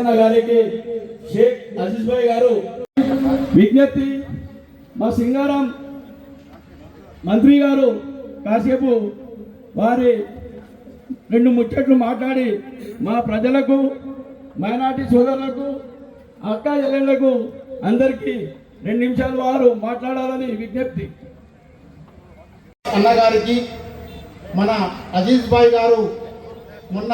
ఆదిశీలన్న గారికి షేక్ అజీజ్ భాయ్ గారు విజ్ఞప్తి మా సింగారం మంత్రి గారు కాసేపు వారి రెండు ముచ్చట్లు మాట్లాడి మా ప్రజలకు మైనార్టీ సోదరులకు అక్క చెల్లెళ్ళకు అందరికీ రెండు నిమిషాలు వారు మాట్లాడాలని విజ్ఞప్తి. అన్నగారికి మన అజీజ్ భాయ్ గారు మొన్న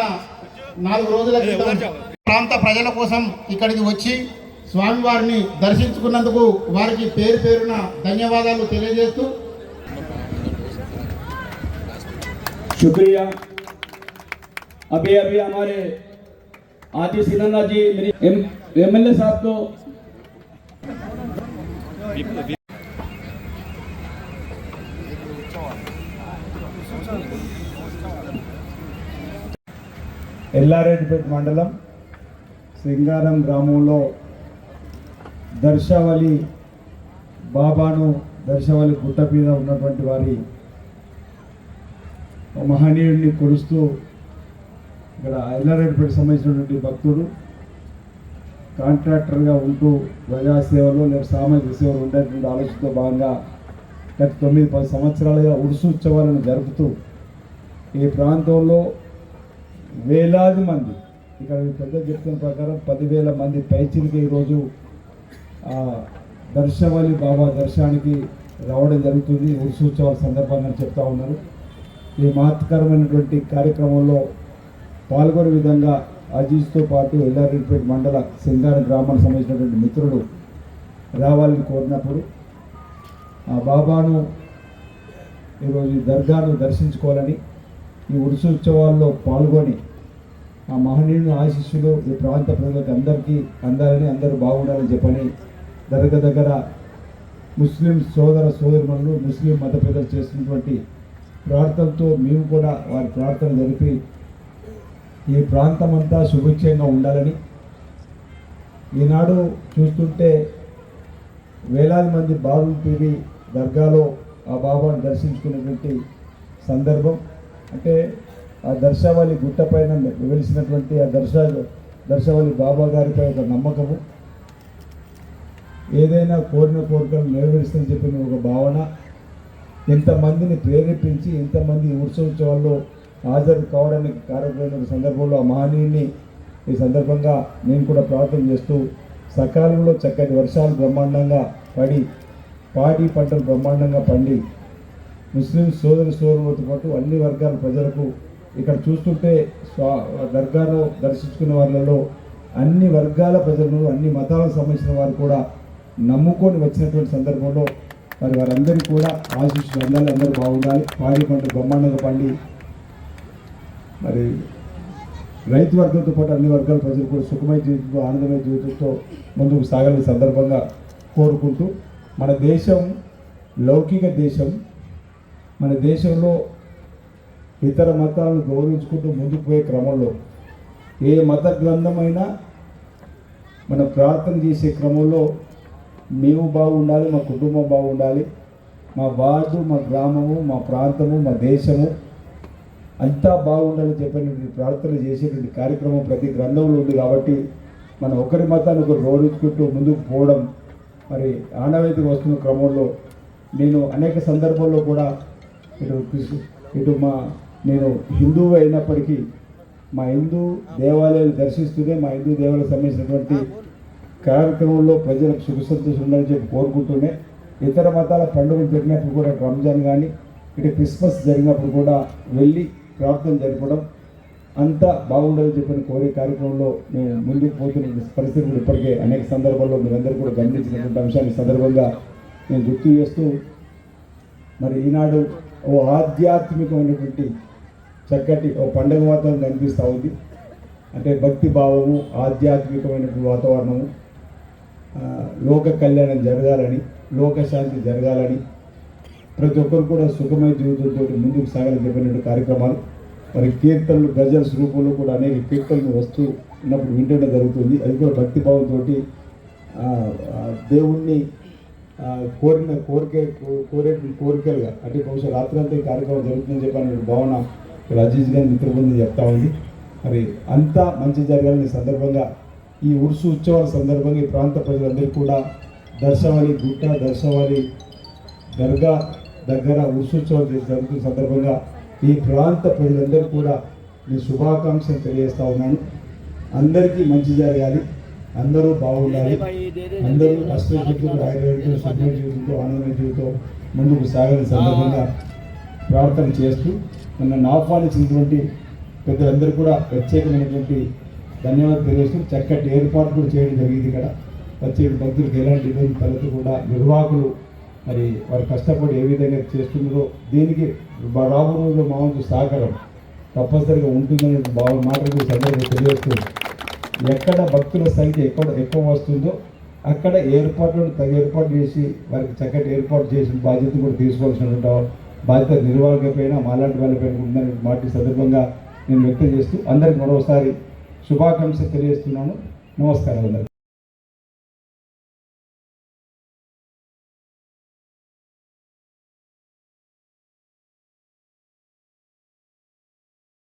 నాలుగు రోజుల క్రితం ప్రాంత ప్రజల కోసం ఇక్కడికి వచ్చి స్వామివారిని దర్శించుకున్నందుకు వారికి పేరు పేరున ధన్యవాదాలు తెలియజేస్తూ शुक्रिया अभी अभी हमारे आदि सिन्हा जी मेरी एम एल ए साहब को ఎల్లారెడ్డిపేట మండలం సింగారం గ్రామంలో దర్శవలి బాబాను దర్శవలి గుట్ట మీద ఉన్నటువంటి వారి మహనీయుడిని కొలుస్తూ ఇక్కడ ఎల్లారెడ్డిపేట సంబంధించినటువంటి భక్తుడు కాంట్రాక్టర్గా ఉంటూ ప్రజాసేవలు లేదా సామాజిక సేవలు ఉండేటువంటి ఆలోచనతో భాగంగా గత తొమ్మిది పది సంవత్సరాలుగా ఉడుసు ఉత్సవాలను జరుపుతూ ఈ ప్రాంతంలో వేలాది మంది ఇక్కడ పెద్ద చెప్తున్న ప్రకారం పదివేల మంది పైచిలకి ఈరోజు ఆ బాబా దర్శనానికి రావడం జరుగుతుంది. ఉత్సవాల సందర్భంగా చెప్తా ఉన్నారు. ఈ మహత్కరమైనటువంటి కార్యక్రమంలో పాల్గొనే విధంగా అజీజ్తో పాటు ఎల్లారెడ్డిపేట మండల సింగార గ్రామానికి సంబంధించినటువంటి మిత్రుడు రావాలని కోరినప్పుడు ఆ బాబాను ఈరోజు ఈ దర్గాను దర్శించుకోవాలని ఈ ఉత్సవాల్లో పాల్గొని ఆ మహనీయుని ఆశీస్సులు ఈ ప్రాంత ప్రజలకు అందరికీ అందాలని అందరూ బాగుండాలని చెప్పని దర్గా దగ్గర ముస్లిం సోదర సోదరులు ముస్లిం మత పెద్దలు చేస్తున్నటువంటి ప్రార్థనతో మేము కూడా వారి ప్రార్థన జరిపి ఈ ప్రాంతం అంతా సుభిక్షంగా ఉండాలని. ఈనాడు చూస్తుంటే వేలాది మంది బాబులు తీరి దర్గాలో ఆ బాబాను దర్శించుకునేటువంటి సందర్భం. అంటే ఆ దర్శావళి గుట్టపైన వెలిసినటువంటి ఆ దర్శ దర్శవళి బాబా గారిపై ఒక నమ్మకము. ఏదైనా కోరిన కోరికలు నెరవేరుస్తుందని చెప్పిన ఒక భావన. ఇంతమందిని ప్రేరేపించి ఇంతమంది ఈ ఉత్సవోత్సవాల్లో హాజరు కావడానికి కారకులైన సందర్భంలో ఆ మహనీయుని ఈ సందర్భంగా నేను కూడా ప్రార్థన చేస్తూ సకాలంలో చక్కటి వర్షాలు బ్రహ్మాండంగా పడి పాడి పంటలు బ్రహ్మాండంగా పండి ముస్లిం సోదరి సోదరులతో పాటు అన్ని వర్గాల ప్రజలకు ఇక్కడ చూస్తుంటే స్వా దర్గాను దర్శించుకున్న వాళ్ళలో అన్ని వర్గాల ప్రజలను అన్ని మతాలకు సంబంధించిన వారు కూడా నమ్ముకొని వచ్చినటువంటి సందర్భంలో మరి వారందరికీ కూడా ఆశీస్సులు అందాలి అందరూ బాగుండాలి. పాడి పంట బ్రహ్మాండంగా పండి. మరి రైతు వర్గంతో పాటు అన్ని వర్గాల ప్రజలు కూడా సుఖమైన జీవితంతో ఆనందమైన జీవితంతో ముందుకు సాగాలని సందర్భంగా కోరుకుంటూ మన దేశం లౌకిక దేశం మన దేశంలో ఇతర మతాలను గౌరవించుకుంటూ ముందుకు పోయే క్రమంలో ఏ మత గ్రంథమైనా మనం ప్రార్థన చేసే క్రమంలో మేము బాగుండాలి మా కుటుంబం బాగుండాలి మా వార్డు మా గ్రామము మా ప్రాంతము మా దేశము అంతా బాగుండాలని చెప్పినటువంటి ప్రార్థన చేసేటువంటి కార్యక్రమం ప్రతి గ్రంథంలో ఉంది కాబట్టి మనం ఒకరి మతాన్ని ఒకరు గౌరవించుకుంటూ ముందుకు పోవడం మరి ఆనవాయితీగా వస్తున్న క్రమంలో నేను అనేక సందర్భాల్లో కూడా ఇటు ఇటు మా నేను హిందువు అయినప్పటికీ మా హిందూ దేవాలయాలు దర్శిస్తూనే మా హిందూ దేవాలయాలకు సంబంధించినటువంటి కార్యక్రమంలో ప్రజలకు సుఖ సంతోషం ఉండాలని చెప్పి కోరుకుంటూనే ఇతర మతాల పండుగలు జరిగినప్పుడు కూడా రంజాన్ కానీ ఇటు క్రిస్మస్ జరిగినప్పుడు కూడా వెళ్ళి ప్రార్థన జరపడం అంతా బాగుండాలని చెప్పిన కోరే కార్యక్రమంలో మేము ముందుకు పోతున్న పరిస్థితి కూడా ఇప్పటికే అనేక సందర్భాల్లో మీరందరూ కూడా గమనించినటువంటి అంశాన్ని సందర్భంగా నేను గుర్తు చేస్తూ మరి ఈనాడు ఓ ఆధ్యాత్మికమైనటువంటి చక్కటి ఓ పండుగ వాతావరణం కనిపిస్తూ ఉంది. అంటే భక్తి భావము ఆధ్యాత్మికమైనటువంటి వాతావరణము లోక కళ్యాణం జరగాలని లోకశాంతి జరగాలని ప్రతి ఒక్కరు కూడా సుఖమయ జీవితంతో ముందుకు సాగాలని చెప్పినటువంటి కార్యక్రమాలు. మరి కీర్తనలు గజల్స్ రూపంలో కూడా అనేక కీర్తనలు వస్తూ ఉన్నప్పుడు వింటడం జరుగుతుంది. అది కూడా భక్తి భావంతో దేవుణ్ణి కోరిన కోరిక కోరే కోరికలుగా. అంటే బహుశా రాత్రంతా ఈ కార్యక్రమం జరుగుతుందని చెప్పిన భావన అజీజ్ గారి మిత్రబృందం చెప్తా ఉంది. మరి అంతా మంచి జరగాలని సందర్భంగా ఈ ఉరుసు ఉత్సవాల సందర్భంగా ఈ ప్రాంత ప్రజలందరూ కూడా దర్శవాలి గుట్ట దర్శవాలి దర్గా దగ్గర ఉత్సవాలు జరుగుతున్న సందర్భంగా ఈ ప్రాంత ప్రజలందరూ కూడా మీ శుభాకాంక్షలు తెలియజేస్తా ఉన్నాను. అందరికీ మంచి జరగాలి అందరూ బాగుండాలి అందరూ అష్టజీవితంతో ఆయుర్వేదంతో సుఖమైన జీవితంతో ఆనంద జీవితంతో ముందుకు సాగని సందర్భంగా ప్రార్థన చేస్తూ నన్ను ఆహ్వానించినటువంటి పెద్దలందరూ కూడా ప్రత్యేకమైనటువంటి ధన్యవాదాలు తెలియజేస్తూ చక్కటి ఏర్పాటు కూడా చేయడం జరిగింది ఇక్కడ. వచ్చే భక్తులకు ఎలాంటి ఇబ్బంది తలెత్తు కూడా నిర్వాహకులు మరి వారు కష్టపడి ఏ విధంగా చేస్తున్నారో దీనికి రాబో రోజుల్లో మామూలు సహకారం తప్పనిసరిగా ఉంటుందనే బాగా మాటలు సందర్భంగా తెలియజేస్తుంది ఎక్కడ భక్తుల సంఖ్య ఎక్కడ ఎక్కువ వస్తుందో అక్కడ ఏర్పాట్లను తగు ఏర్పాటు చేసి వారికి చక్కటి ఏర్పాటు చేసిన బాధ్యత కూడా తీసుకోవాల్సినటువంటి బాధ్యత నిర్వాహకపైన మాలాంటి వాళ్ళపైన ఉందని మాట సందర్భంగా నేను వ్యక్తం చేస్తూ అందరికి మరోసారి శుభాకాంక్షలు తెలియజేస్తున్నాను. నమస్కారం అందరికీ.